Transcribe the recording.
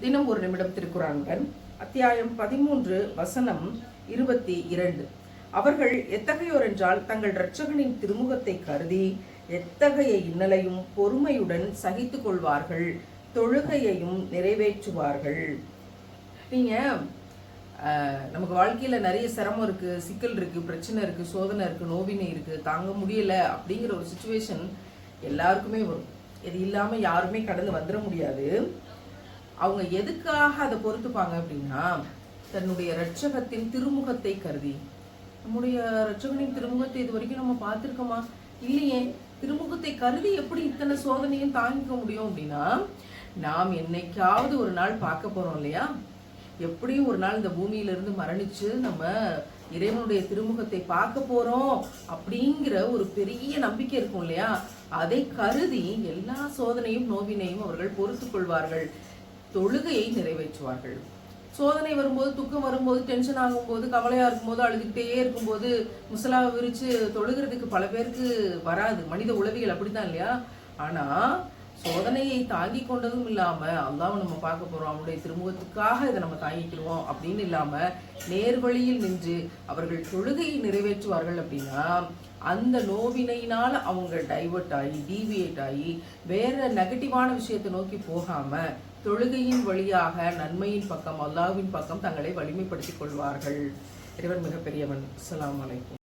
தினம் ஒரு நிமிடம் திருக்குறான்கள். அத்தியாயம் பதிமூன்று வசனம் இருபத்தி இரண்டு. அவர்கள் எத்தகையோர் என்றால் தங்கள் இரட்சகனின் திருமுகத்தை கருதி எத்தகைய இன்னலையும் பொறுமையுடன் சகித்து கொள்வார்கள் தொழுகையையும் நிறைவேற்றுவார்கள். நீங்க அஹ், நமக்கு வாழ்க்கையில நிறைய சிரமம் இருக்கு சிக்கல் இருக்கு பிரச்சனை இருக்கு சோதனை இருக்கு நோவினை இருக்கு தாங்க முடியல அப்படிங்கிற ஒரு சுச்சுவேஷன் எல்லாருக்குமே வரும். இது இல்லாமல் யாருமே கடந்து வந்துட முடியாது. அவங்க எதுக்காக அதை பொறுத்துப்பாங்க அப்படின்னா தன்னுடைய ரட்சகத்தின் திருமுகத்தை கருதி. நம்முடைய ரட்சகனின் திருமுகத்தை இது வரைக்கும் நம்ம பார்த்திருக்கோமா? இல்லையே. திருமுகத்தை கருதி எப்படி இத்தனை சோதனையும் தாங்கிக்க முடியும் அப்படின்னா நாம் என்னைக்காவது ஒரு நாள் பார்க்க போறோம் இல்லையா? எப்படியும் ஒரு நாள் இந்த பூமியில இருந்து மரணிச்சு நம்ம இறைவனுடைய திருமுகத்தை பார்க்க போறோம் அப்படிங்கிற ஒரு பெரிய நம்பிக்கை இருக்கும் இல்லையா? அதை கருதி எல்லா சோதனையும் நோவினையும் அவர்கள் பொறுத்துக் கொள்வார்கள். தொழுகையை நிறைவேற்றுவார்கள். சோதனை வரும்போது துக்கம் வரும்போது டென்ஷன் ஆகும்போது கவலையா இருக்கும்போது அழுதுகிட்டே இருக்கும்போது முசலா விரிச்சு தொழுகிறதுக்கு பல பேருக்கு வராது. மனித உளவியல் அப்படித்தான் இல்லையா? ஆனா சோதனையை தாங்கி கொண்டதும் இல்லாம அல்லாவை நம்ம பார்க்க போறோம். அவனுடைய திருமுகத்துக்காக இதை நம்ம தாங்கிக்கிறோம் அப்படின்னு இல்லாம நேர்வழியில் நின்று அவர்கள் தொழுகையை நிறைவேற்றுவார்கள் அப்படின்னா அந்த நோவினையினால அவங்க டைவர்ட் ஆகி டீவியேட் ஆகி வேற நெகட்டிவான விஷயத்தை நோக்கி போகாம தொழுகையின் வழியாக நன்மையின் பக்கம் அல்லாவின் பக்கம் தங்களை வலிமைப்படுத்திக் கொள்வார்கள். இறைவன் மிகப்பெரியவன். அஸ்ஸலாமு அலைக்கும்.